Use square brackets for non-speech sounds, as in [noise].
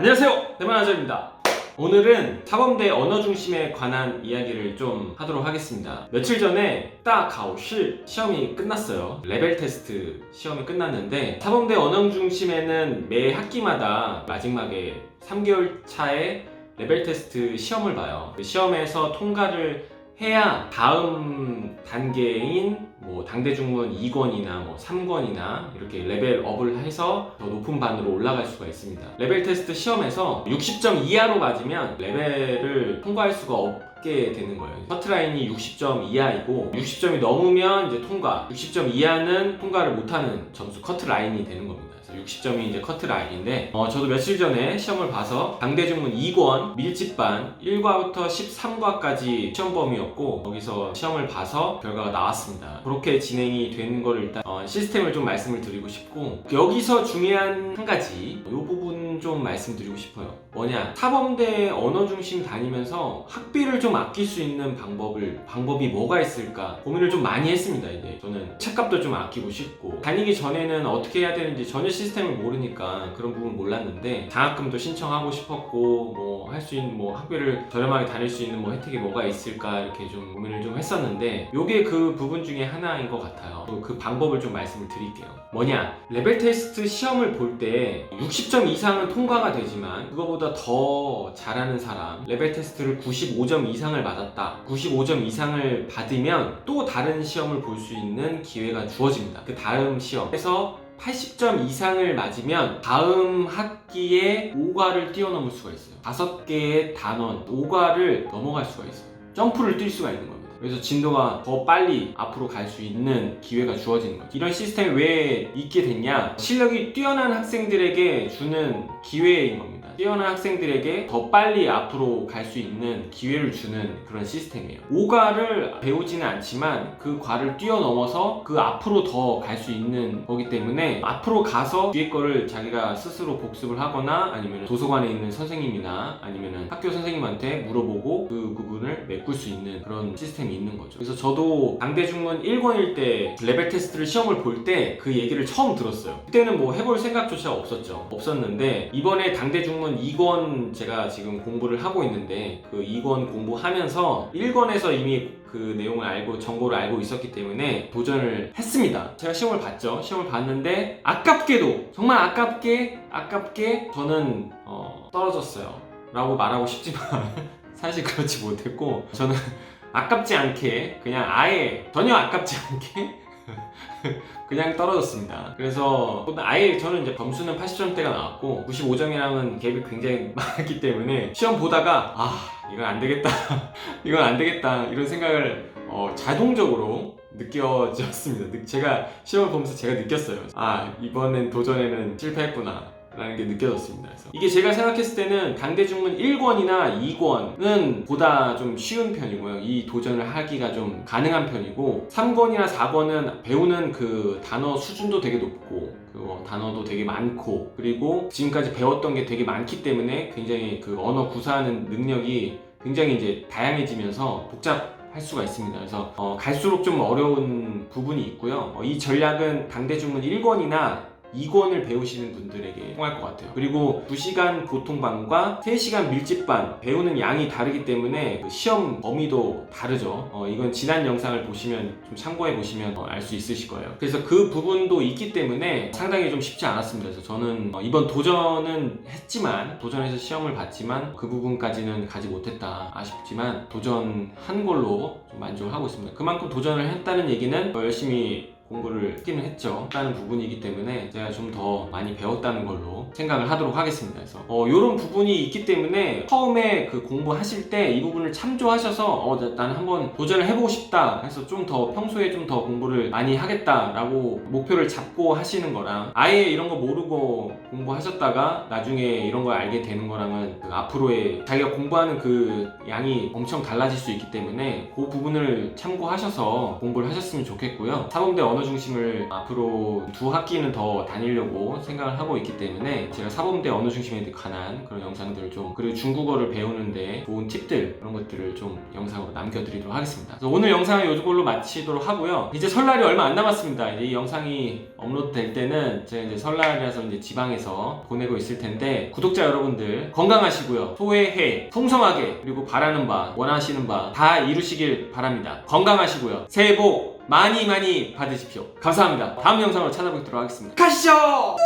안녕하세요. 대만아저입니다. 오늘은 사범대 언어 중심에 관한 이야기를 좀 하도록 하겠습니다. 며칠 전에 따 가오시 시험이 끝났어요. 레벨 테스트 시험이 끝났는데 사범대 언어 중심에는 매 학기마다 마지막에 3개월 차에 레벨 테스트 시험을 봐요. 그 시험에서 통과를 해야 다음 단계인 뭐 당대중문 2권이나 뭐 3권이나 이렇게 레벨업을 해서 더 높은 반으로 올라갈 수가 있습니다. 레벨 테스트 시험에서 60점 이하로 맞으면 레벨을 통과할 수가 없 게 되는 거예요. 커트라인이 60점 이하이고 60점이 넘으면 이제 통과, 60점 이하는 통과를 못하는 점수 커트라인이 되는 겁니다. 그래서 60점이 이제 커트 라인인데 어, 저도 며칠 전에 시험을 봐서 당대중문 2권 밀집반 1과부터 13과까지 시험 범위였고 거기서 시험을 봐서 결과가 나왔습니다. 그렇게 진행이 되는 거를 일단 어, 시스템을 좀 말씀을 드리고 싶고 여기서 중요한 한 가지 이 부분 좀 말씀드리고 싶어요. 뭐냐 사범대 언어 중심 다니면서 학비를 좀 아낄 수 있는 방법을 방법이 뭐가 있을까 고민을 좀 많이 했습니다. 이제 저는 책값도 좀 아끼고 싶고 다니기 전에는 어떻게 해야 되는지 전혀 시스템을 모르니까 그런 부분 몰랐는데 장학금도 신청하고 싶었고 뭐 할 수 있는 뭐 학비를 저렴하게 다닐 수 있는 뭐 혜택이 뭐가 있을까 이렇게 좀 고민을 좀 했었는데 요게 그 부분 중에 하나인 것 같아요. 또그 방법을 좀 말씀을 드릴게요. 뭐냐 레벨 테스트 시험을 볼 때 60점 이상은 통과가 되지만 그거보다 더 잘하는 사람 레벨 테스트를 95점 이상을 받았다 95점 이상을 받으면 또 다른 시험을 볼 수 있는 기회가 주어집니다 그 다음 시험에서 80점 이상을 맞으면 다음 학기에 5과를 뛰어넘을 수가 있어요. 다섯 개의 단원 5과를 넘어갈 수가 있어요. 점프를 뛸 수가 있는 겁니다. 그래서 진도가 더 빨리 앞으로 갈 수 있는 기회가 주어지는 거죠. 이런 시스템이 왜 있게 됐냐? 실력이 뛰어난 학생들에게 주는 기회인 겁니다. 뛰어난 학생들에게 더 빨리 앞으로 갈 수 있는 기회를 주는 그런 시스템이에요. 5과를 배우지는 않지만 그 과를 뛰어넘어서 그 앞으로 더 갈 수 있는 거기 때문에 앞으로 가서 뒤에 거를 자기가 스스로 복습을 하거나 아니면 도서관에 있는 선생님이나 아니면 학교 선생님한테 물어보고 그 부분을 메꿀 수 있는 그런 시스템이 있는 거죠. 그래서 저도 당대중문 1권일 때 레벨 테스트를 시험을 볼 때 그 얘기를 처음 들었어요. 그때는 뭐 해볼 생각조차 없었죠. 없었는데 이번에 당대중문 2권 제가 지금 공부를 하고 있는데 그 2권 공부하면서 1권에서 이미 그 내용을 알고 정보를 알고 있었기 때문에 도전을 했습니다. 제가 시험을 봤죠. 시험을 봤는데 아깝게도 정말 아깝게 아깝게 저는 어, 떨어졌어요. 라고 말하고 싶지만 [laughs] 사실 그렇지 못했고 저는 아깝지 않게 그냥 아예 전혀 아깝지 않게 [laughs] 그냥 떨어졌습니다. 그래서 아예 저는 이제 점수는 80점대가 나왔고 95점이랑은 갭이 굉장히 [laughs] 많았기 때문에 시험 보다가 아 이건 안 되겠다 [laughs] 이건 안 되겠다 이런 생각을 어, 자동적으로 느껴졌습니다. 느- 제가 시험을 보면서 제가 느꼈어요. 아 이번엔 도전에는 실패했구나. 라는 게 느껴졌습니다. 그래서 이게 제가 생각했을 때는 당대중문 1권이나 2권은 보다 좀 쉬운 편이고요. 이 도전을 하기가 좀 가능한 편이고 3권이나 4권은 배우는 그 단어 수준도 되게 높고 그 단어도 되게 많고 그리고 지금까지 배웠던 게 되게 많기 때문에 굉장히 그 언어 구사하는 능력이 굉장히 이제 다양해지면서 복잡 할 수가 있습니다. 그래서 어, 갈수록 좀 어려운 부분이 있고요. 어, 이 전략은 당대중문 1권이나 2권을 배우시는 분들에게 통할 것 같아요. 그리고 2시간 보통반과 3시간 밀집반 배우는 양이 다르기 때문에 그 시험 범위도 다르죠. 어, 이건 지난 영상을 보시면 좀 참고해 보시면 어, 알수 있으실 거예요. 그래서 그 부분도 있기 때문에 상당히 좀 쉽지 않았습니다. 그래서 저는 어, 이번 도전은 했지만 도전해서 시험을 봤지만 그 부분까지는 가지 못했다 아쉽지만 도전한 걸로 좀 만족을 하고 있습니다. 그만큼 도전을 했다는 얘기는 더 열심히 공부를 했기는 했죠. 라는 부분이기 때문에 제가 좀 더 많이 배웠다는 걸로 생각을 하도록 하겠습니다. 그래서 어, 이런 부분이 있기 때문에 처음에 그 공부하실 때 이 부분을 참조하셔서 어, 나- 나는 한번 도전을 해보고 싶다 해서 좀 더 평소에 좀 더 공부를 많이 하겠다라고 목표를 잡고 하시는 거랑 아예 이런 거 모르고 공부하셨다가 나중에 이런 걸 알게 되는 거랑은 그 앞으로의 자기가 공부하는 그 양이 엄청 달라질 수 있기 때문에 그 부분을 참고하셔서 공부를 하셨으면 좋겠고요. 사범대 언어 언어 중심을 앞으로 두 학기는 더 다니려고 생각을 하고 있기 때문에 제가 사범대 언어 중심에 관한 그런 영상들을 좀 그리고 중국어를 배우는데 좋은 팁들 그런 것들을 좀 영상으로 남겨드리도록 하겠습니다. 오늘 영상은 이걸로 마치도록 하고요. 이제 설날이 얼마 안 남았습니다. 이 영상이 업로드 될 때는 제가 이제 설날이라서 이제 지방에서 보내고 있을 텐데 구독자 여러분들 건강하시고요. 소외해 풍성하게 그리고 바라는 바 원하시는 바 다 이루시길 바랍니다. 건강하시고요. 새해 복 많이 많이 받으십시오. 감사합니다. 다음 영상으로 찾아뵙도록 하겠습니다. 가시죠!